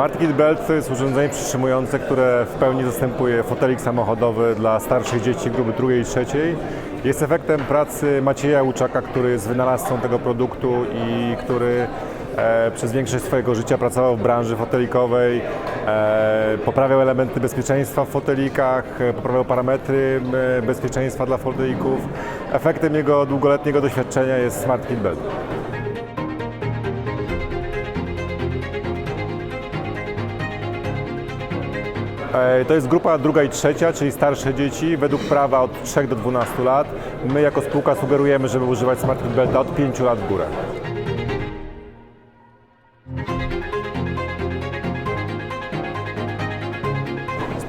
Smart Kit Belt to jest urządzenie przytrzymujące, które w pełni zastępuje fotelik samochodowy dla starszych dzieci grupy drugiej i trzeciej. Jest efektem pracy Macieja Łuczaka, który jest wynalazcą tego produktu i który e, przez większość swojego życia pracował w branży fotelikowej, e, poprawiał elementy bezpieczeństwa w fotelikach, e, poprawiał parametry e, bezpieczeństwa dla fotelików. Efektem jego długoletniego doświadczenia jest Smart Kit Belt. E, To jest grupa druga i trzecia, czyli starsze dzieci, według prawa od 3 do 12 lat. My jako spółka sugerujemy, żeby używać Smart Belta od 5 lat w górę.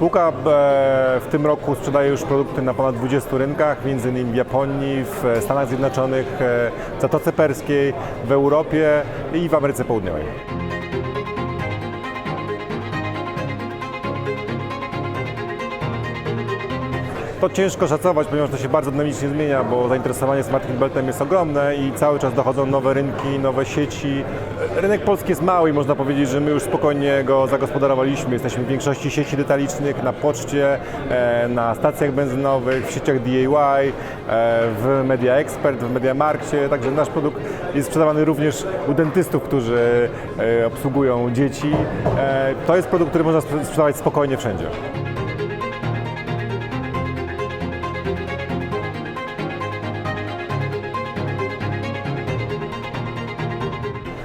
Spółka e, w tym roku sprzedaje już produkty na ponad 20 rynkach, innymi w Japonii, w Stanach Zjednoczonych, e, w Zatoce Perskiej, w Europie i w Ameryce Południowej. To ciężko szacować, ponieważ to się bardzo dynamicznie zmienia, bo zainteresowanie Smart Kit Beltem jest ogromne i cały czas dochodzą nowe rynki, nowe sieci. Rynek polski jest mały i można powiedzieć, że my już spokojnie go zagospodarowaliśmy. Jesteśmy w większości sieci detalicznych, na poczcie, e, na stacjach benzynowych, w sieciach DIY, e, w Media Expert, w Media Markcie, także nasz produkt jest sprzedawany również u dentystów, którzy e, obsługują dzieci. To jest produkt, który można sprze- sprzedawać spokojnie wszędzie.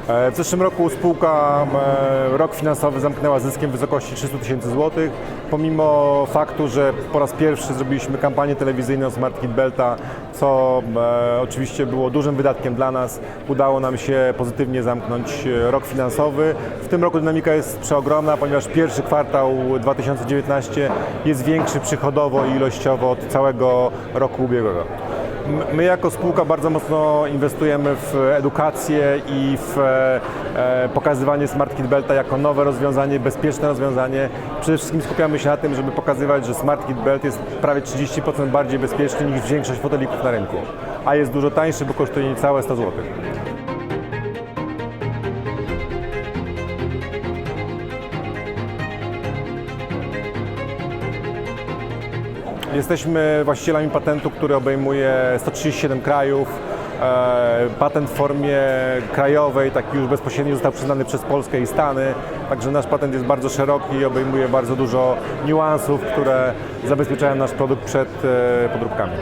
W zeszłym roku spółka e, rok finansowy zamknęła zyskiem w wysokości 300 tysięcy złotych, pomimo faktu, że po raz pierwszy zrobiliśmy kampanię telewizyjną Smart Kit Belta, co e, oczywiście było dużym wydatkiem dla nas. Udało nam się pozytywnie zamknąć e, rok finansowy. W tym roku dynamika jest przeogromna, ponieważ pierwszy kwartał 2019 jest większy przychodowo i ilościowo od całego roku ubiegłego. My jako spółka bardzo mocno inwestujemy w edukację i w e, e, pokazywanie Smart Kit Belta jako nowe rozwiązanie, bezpieczne rozwiązanie. Przede wszystkim skupiamy się na tym, żeby pokazywać, że Smart Kit Belt jest prawie 30% bardziej bezpieczny niż większość fotelików na rynku, a jest dużo tańszy, bo kosztuje niecałe 100 zł. Jesteśmy właścicielami patentu, który obejmuje 137 krajów. E, Patent w formie krajowej, taki już bezpośrednio został przyznany przez Polskę i Stany. Także nasz patent jest bardzo szeroki i obejmuje bardzo dużo niuansów, które zabezpieczają nasz produkt przed e, podróbkami.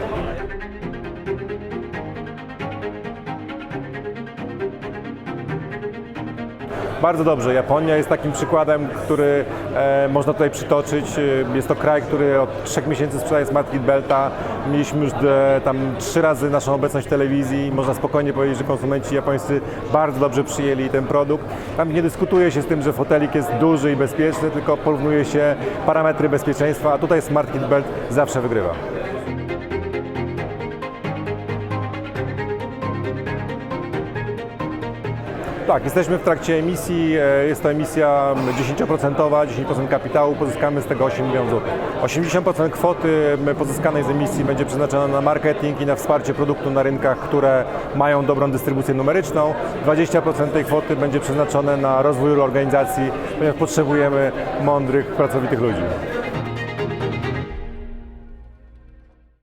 Bardzo dobrze. Japonia jest takim przykładem, który e, można tutaj przytoczyć. E, Jest to kraj, który od trzech miesięcy sprzedaje Smart Kit Belta. Mieliśmy już e, tam trzy razy naszą obecność w telewizji. Można spokojnie powiedzieć, że konsumenci japońscy bardzo dobrze przyjęli ten produkt. Tam nie dyskutuje się z tym, że fotelik jest duży i bezpieczny, tylko porównuje się parametry bezpieczeństwa, a tutaj Smart Kit Belt zawsze wygrywa. Tak, jesteśmy w trakcie emisji. E, Jest to emisja 10%, 10% kapitału, pozyskamy z tego 8 milionów złotych. 80% kwoty m, pozyskanej z emisji będzie przeznaczona na marketing i na wsparcie produktu na rynkach, które mają dobrą dystrybucję numeryczną. 20% tej kwoty będzie przeznaczone na rozwój organizacji, ponieważ potrzebujemy mądrych, pracowitych ludzi.